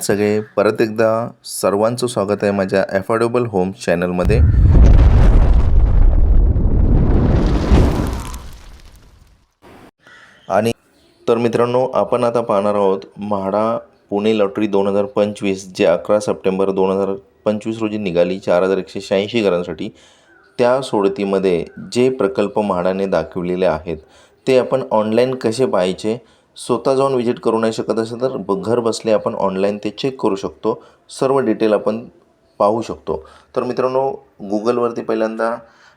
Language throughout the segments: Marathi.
सगळे परत एकदा सर्वांचं स्वागत आहे माझ्या ॲफोर्डेबल होम चॅनलमध्ये आणि तर मित्रांनो आपण आता पाहणार आहोत म्हाडा पुणे लॉटरी दोन हजार पंचवीस जे अकरा सप्टेंबर दोन हजार पंचवीस रोजी निघाली चार हजार एकशे शहाऐंशी घरांसाठी. त्या सोडतीमध्ये जे प्रकल्प म्हाडाने दाखवलेले आहेत ते आपण ऑनलाईन कसे पाहायचे? स्वतः जाऊन व्हिजिट करू नाही शकत असेल तर घर बसले आपण ऑनलाईन ते चेक करू शकतो. सर्व डिटेल आपण पाहू शकतो. तर मित्रांनो गुगलवरती पहिल्यांदा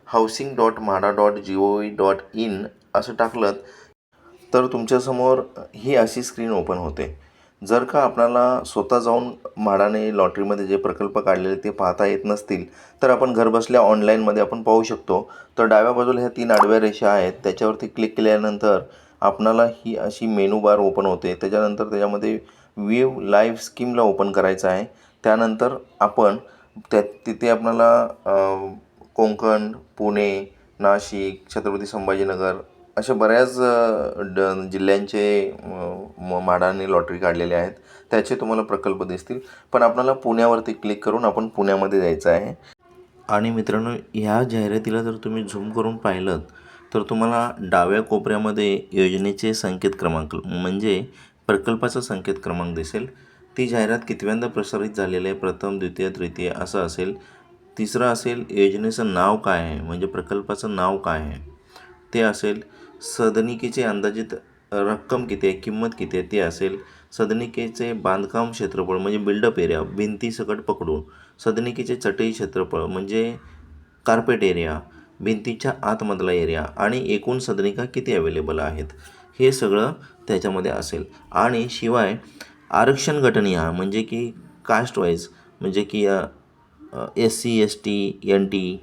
housing dot MHADA dot G O V dot in असं टाकलं तर तुमच्यासमोर ही अशी स्क्रीन ओपन होते. जर का आपल्याला स्वतः जाऊन म्हाडाने लॉटरीमध्ये जे प्रकल्प काढलेले ते पाहता येत नसतील तर आपण घरबसल्या ऑनलाईनमध्ये आपण पाहू शकतो. तर डाव्या बाजूला ह्या तीन आडव्या रेषा आहेत. त्याच्यावरती क्लिक केल्यानंतर आपणाला ही अशी मेनू बार ओपन होते. त्याच्यानंतर त्याच्यामध्ये व्ह्यू लाईव्ह स्कीमला ओपन करायचं आहे. त्यानंतर आपण त्या तिथे आपणाला कोंकण कोकण पुणे नाशिक छत्रपती संभाजीनगर अशा बऱ्याच ड जिल्ह्यांचे म म्हाडाने लॉटरी काढलेले आहेत. त्याचे तुम्हाला प्रकल्प दिसतील. पण आपल्याला पुण्यावरती क्लिक करून आपण पुण्यामध्ये जायचं आहे. आणि मित्रांनो ह्या जाहिरातीला जर तुम्ही झूम करून पाहिलं तर तुम्हाला डाव्या कोपऱ्यामध्ये योजनेचे संकेत क्रमांक म्हणजे प्रकल्पाचा संकेत क्रमांक दिसेल. ती जाहिरात कितव्यांदा प्रसारित झालेली आहे? प्रथम द्वितीय तृतीय असं असेल. तिसरं असेल योजनेचं नाव काय आहे? म्हणजे प्रकल्पाचं नाव काय आहे? ते असेल सदनिकेचे अंदाजित रक्कम किती आहे? किंमत किती आहे? ते असेल सदनिकेचे बांधकाम क्षेत्रफळ म्हणजे बिल्डअप एरिया भिंतीसकट पकडून. सदनिकेचे चटई क्षेत्रफळ म्हणजे कार्पेट एरिया. भिंतीच्या आतमधला एरिया आणि एकूण सदनिका किती अवेलेबल आहेत? हे सगळं त्याच्यामध्ये असेल. आणि शिवाय आरक्षण गटनीय म्हणजे की कास्ट वाईज म्हणजे की S C S T N T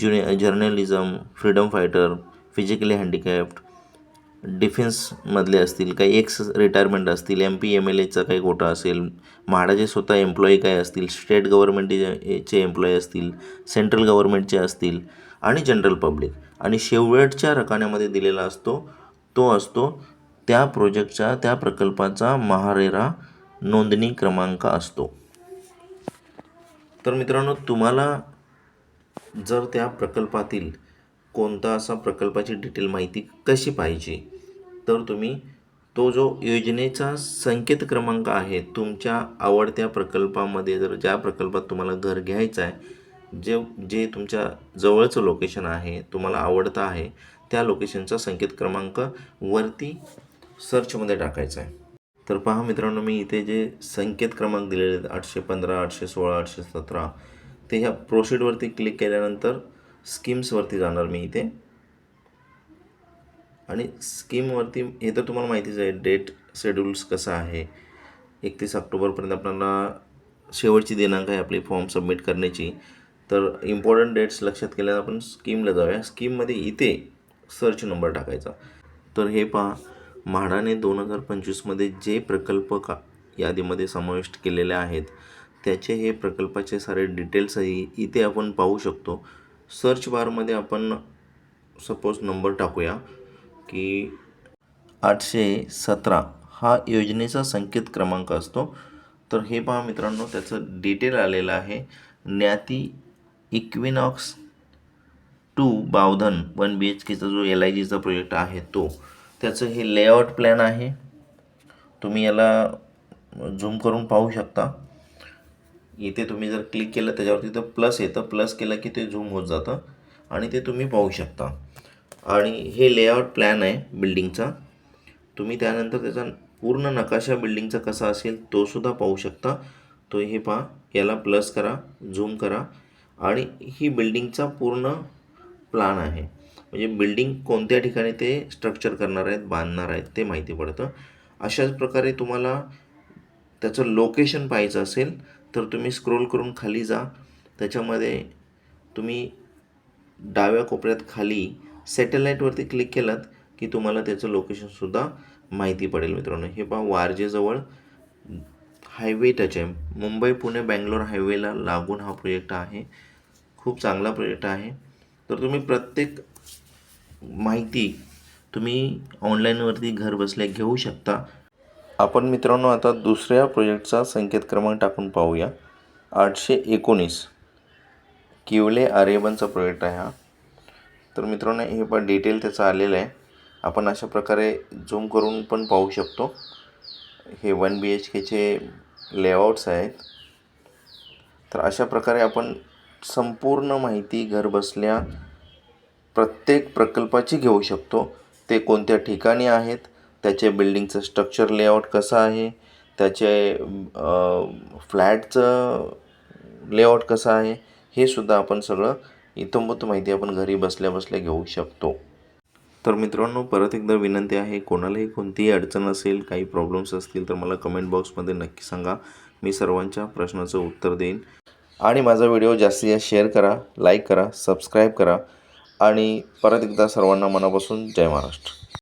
जुने journalism freedom fighter physically handicapped डिफेन्समधले असतील काही एक्स रिटायरमेंट असतील एम पी एम एल एचा काही कोटा असेल म्हाडाचे स्वतः एम्प्लॉई काय असतील स्टेट गव्हर्मेंटचे एम्प्लॉई असतील सेंट्रल गव्हर्मेंटचे असतील आणि जनरल पब्लिक आणि शेवटच्या रकान्यामध्ये दिलेला असतो तो असतो त्या प्रोजेक्टचा त्या प्रकल्पाचा महारेरा नोंदणी क्रमांक असतो. तर मित्रांनो तुम्हाला जर त्या प्रकल्पातील कोणता असा प्रकल्पाची डिटेल माहिती कशी पाहिजे तर तुम्ही तो जो योजनेचा संकेत क्रमांक आहे तुमच्या आवडत्या प्रकल्पामध्ये जर ज्या प्रकल्पात तुम्हाला घर घ्यायचं आहे जे जे तुमच्या जवळचं लोकेशन आहे तुम्हाला आवडतं आहे त्या लोकेशनचा संकेत क्रमांक वरती सर्चमध्ये टाकायचा आहे. तर पहा मित्रांनो मी इथे जे संकेत क्रमांक दिलेले आहेत आठशे पंधरा आठशे सोळा आठशे सतरा ते ह्या प्रोसीडवरती क्लिक केल्यानंतर स्कीम्सवरती जाणार मी इथे. आणि स्कीमवरती हे तर तुम्हाला माहितीच आहे डेट शेड्यूल्स कसं आहे. एकतीस ऑक्टोबरपर्यंत आपल्याला शेवटची दिनांक आहे आपली फॉर्म सबमिट करण्याची. तर इम्पॉर्टंट डेट्स लक्षात केल्यावर आपण स्कीमला जाऊया. स्कीममध्ये इथे सर्च नंबर टाकायचा. तर हे पहा म्हाडाने दोन हजार पंचवीसमध्ये जे प्रकल्प का यादीमध्ये समाविष्ट केलेले आहेत त्याचे हे प्रकल्पाचे सारे डिटेल्सही इथे आपण पाहू शकतो. सर्च बारमध्ये आपण सपोज नंबर टाकूया. की आठशे सतरा हा योजनेचा संकेत क्रमांक असतो. तर हे पहा मित्रांनो त्याचं डिटेल आलेलं आहे. Gnyati equinox two Bavdhan one B H केचा जो एल आय जीचा प्रोजेक्ट आहे तो त्याचं हे लेआउट प्लॅन आहे. तुम्ही याला झूम करून पाहू शकता. इथे तुम्ही जर क्लिक केलं त्याच्यावरती तर प्लस येतं. प्लस केलं की ते झूम होत जातं. आणि ते तुम्ही पाहू शकता. आणि हे लेआउट प्लॅन आहे बिल्डिंगचा तुम्ही त्यानंतर त्याचा पूर्ण नकाशा बिल्डिंगचा कसा असेल तोसुद्धा पाहू शकता. तो हे पहा याला प्लस करा झूम करा. आणि ही बिल्डिंगचा पूर्ण प्लान आहे. म्हणजे बिल्डिंग कोणत्या ठिकाणी ते स्ट्रक्चर करणार आहेत बांधणार आहेत ते माहिती पडतं. अशाच प्रकारे तुम्हाला त्याचं लोकेशन पाहायचं असेल तर तुम्ही स्क्रोल करून खाली जा. त्याच्यामध्ये तुम्ही डाव्या कोपऱ्यात खाली सॅटेलाईटवरती क्लिक केलात की तुम्हाला त्याचं लोकेशनसुद्धा माहिती पडेल मित्रांनो. हे पहा वारजेजवळ हायवे टच आहे. मुंबई पुणे बँगलोर हायवेला लागून हा प्रोजेक्ट आहे. खूप चांगला प्रोजेक्ट आहे. तर तुम्ही प्रत्येक माहिती तुम्ही ऑनलाईनवरती घर बसल्या घेऊ शकता. आपण मित्रांनो आता दुसऱ्या प्रोजेक्टचा संकेत क्रमांक टाकून पाहूया. आठशे एकोणीस. किवले आर्यबनचा प्रोजेक्ट आहे हा. तर मित्रांनो हे पण डिटेल त्याचं आलेलं आहे. आपण अशा प्रकारे झूम करून पण पाहू शकतो. हे वन बी एच केचे लेआउट्स आहेत. तर अशा प्रकारे आपण संपूर्ण माहिती घरबसल्या प्रत्येक प्रकल्पाची घेऊ शकतो. ते कोणत्या ठिकाणी आहेत त्याचे बिल्डिंगचं स्ट्रक्चर लेआउट कसं आहे त्याचे फ्लॅटचं लेआउट कसं आहे हे सुद्धा आपण सगळं इतंभूत माहिती आपण घरी बसल्या बसल्या घेऊ शकतो. तर मित्रांनो परत एकदा विनंती आहे कोणालाही कोणतीही अडचण असेल काही प्रॉब्लेम्स असतील तर मला कमेंट बॉक्समध्ये नक्की सांगा. मी सर्वांच्या प्रश्नाचं उत्तर देईन. आणि माझा व्हिडिओ जास्तीत जास्त शेअर करा लाईक करा सबस्क्राईब करा. आणि परत एकदा सर्वांना मनापासून जय महाराष्ट्र.